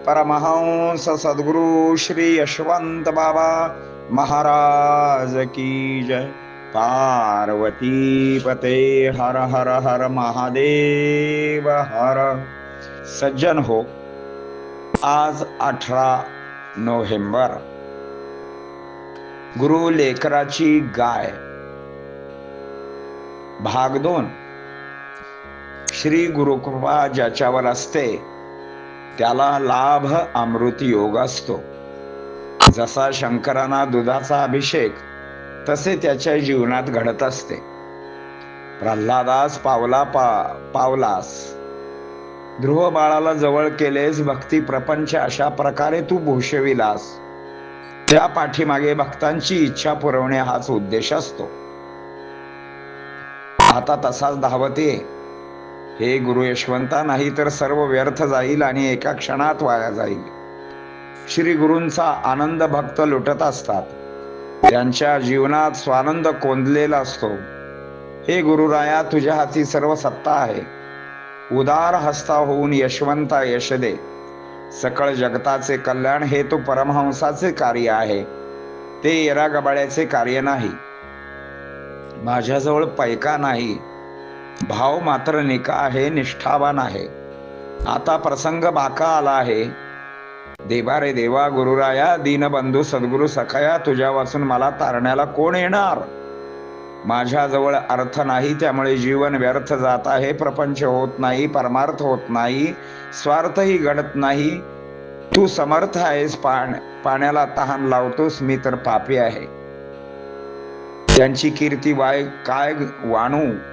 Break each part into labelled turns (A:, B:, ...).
A: परमहंस सद्गुरु श्री यशवंत बाबा महाराज की जय। पार्वती पते हर हर हर महादेव हर। सज्जन हो आज अठरा नोव्हेंबर। गुरु लेकराची गाय। भाग दोन। श्री गुरुकृपा ज्याच्यावर असते त्याला लाभ अमृत योग असतो. जसा शंकरांना दुधाचा अभिषेक तसे त्याच्या जीवनात घडत असते. प्रल्हादास पावला पा पावलास. ध्रुव बाळाला जवळ केलेस भक्ती प्रपंच अशा प्रकारे तू भूषविलास. त्या पाठीमागे भक्तांची इच्छा पुरवणे हाच उद्देश असतो. आता तसाच धावत. ये हे गुरु यशवंता नाही तर सर्व व्यर्थ जाईल आणि एका क्षणात वाया जाईल. श्री गुरूंचा आनंद भक्त लुटत असतात. त्यांच्या जीवनात स्वानंद कोंदलेला असतो. हे गुरुराया तुझ्या हाती सर्व सत्ता आहे. उदार हस्ता होऊन यशवंता यश दे. सकळ जगताचे कल्याण हे तो परमहंसाचे कार्य आहे. ते येरा गबाळ्याचे कार्य नाही. माझ्याजवळ पैका नाही. भाव मात्र निका आहे निष्ठावान आहे. आता प्रसंग बाका आला आहे. देवा रे देवा गुरुराया दीनबंधू सद्गुरु सखया तुझ्या वाचून मला तारण्याला कोण येणार? माझ्याजवळ अर्थ नाही त्यामुळे जीवन व्यर्थ जात आहे प्रपंच होत नाही परमार्थ होत नाही स्वार्थही घडत नाही. तू समर्थ आहेस पाण पाण्याला तहान लावतोस मी तर पापी आहे. त्यांची कीर्ती वाय काय वाणू?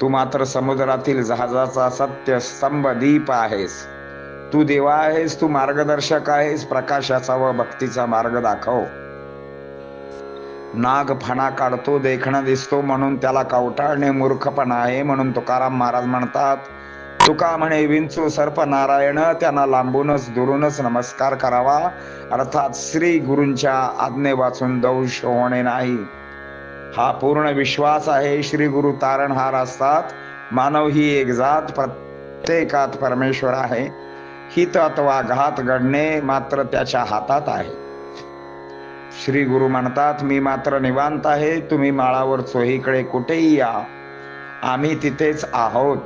A: तू मात्र समुद्रातील जहाजाचा सत्य स्तंभ दीप आहेस. तू देवा आहेस तू मार्गदर्शक आहेस प्रकाशाचा व भक्तीचा मार्ग दाखव. नाग फणा काढतो देखणं दिसतो म्हणून त्याला कवटाळणे मूर्खपणा आहे म्हणून तुकाराम महाराज म्हणतात तुका म्हणे विंचू सर्प नारायण त्यांना लांबूनच दुरूनच नमस्कार करावा. अर्थात श्री गुरूंच्या आज्ञे वाचून दौष होणे नाही. हा पूर्ण विश्वास आहे श्री गुरु तारणहार असतात. मानव ही एक जात प्रत्येकात परमेश्वर आहे. हित अथवा घात घडणे मात्र त्याच्या हातात आहे. श्री गुरु म्हणतात मी मात्र निवांत आहे तुम्ही माळावर चोहीकडे कुठेही या. आम्ही तिथेच आहोत.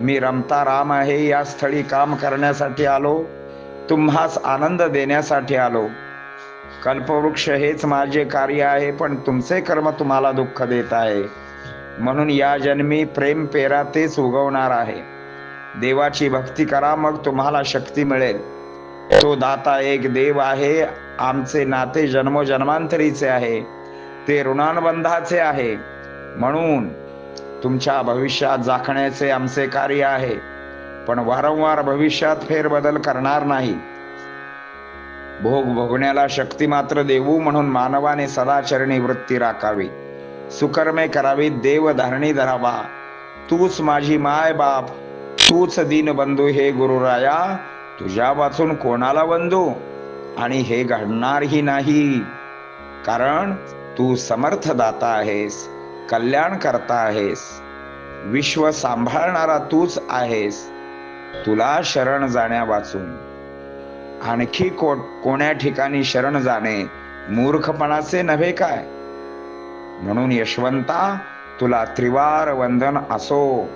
A: मी रमता राम आहे या स्थळी काम करण्यासाठी आलो. तुम्हास आनंद देण्यासाठी आलो. कल्पवृक्ष हेच माझे कार्य आहे पण तुमचे कर्म तुम्हाला दुःख देत आहे. म्हणून या जन्मी प्रेम पेरा तेच उगवणार आहे. देवाची भक्ती करा मग तुम्हाला शक्ती मिळेल. तो दाता एक देव आहे आमचे नाते जन्मोजन्मांतरीचे आहे. ते ऋणानुबंधाचे आहे. म्हणून तुमच्या भविष्यात जाखण्याचे आमचे कार्य आहे. पण वारंवार भविष्यात फेरबदल करणार नाही. भोग भोगण्याला शक्ती मात्र देऊ म्हणून मानवाने सदाचरणी वृत्ती राखावी. सुकर्मे करावी देव धारणी धरावा. तूच माझी माय बाप तूच दीनबंधू हे गुरुराया. तुझ्या वाचून कोणाला बंधू? आणि हे घडणारही नाही. कारण तू समर्थ दाता आहेस कल्याण करता आहेस. विश्व सांभाळणारा तूच आहेस. तुला शरण जाण्या वाचून. आणखी को कोण्या ठिकाणी शरण जाणे मूर्खपणाचे नव्हे काय? म्हणून यशवंता तुला त्रिवार वंदन असो.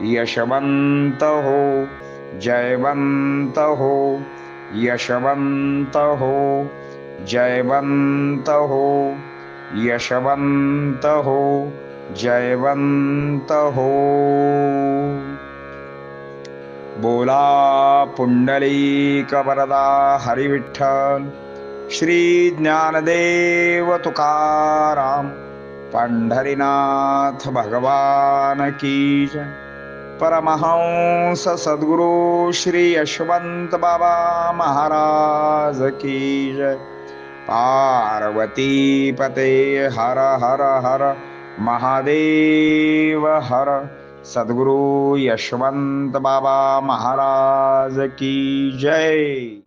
A: यशवंत हो. जयवंत हो. यशवंत हो. जयवंत हो. यशवंत हो. जयवंत हो. बोला. पुंडलिक वरदा हरिविठ्ठल। श्री ज्ञानदेव तुकाराम पंढरीनाथ भगवान परमहंस सद्गुरु श्री यशवंत बाबा महाराज की जय। पार्वती पते हर हर हर महादेव हर सद्गुरु यशवंत बाबा महाराज की जय।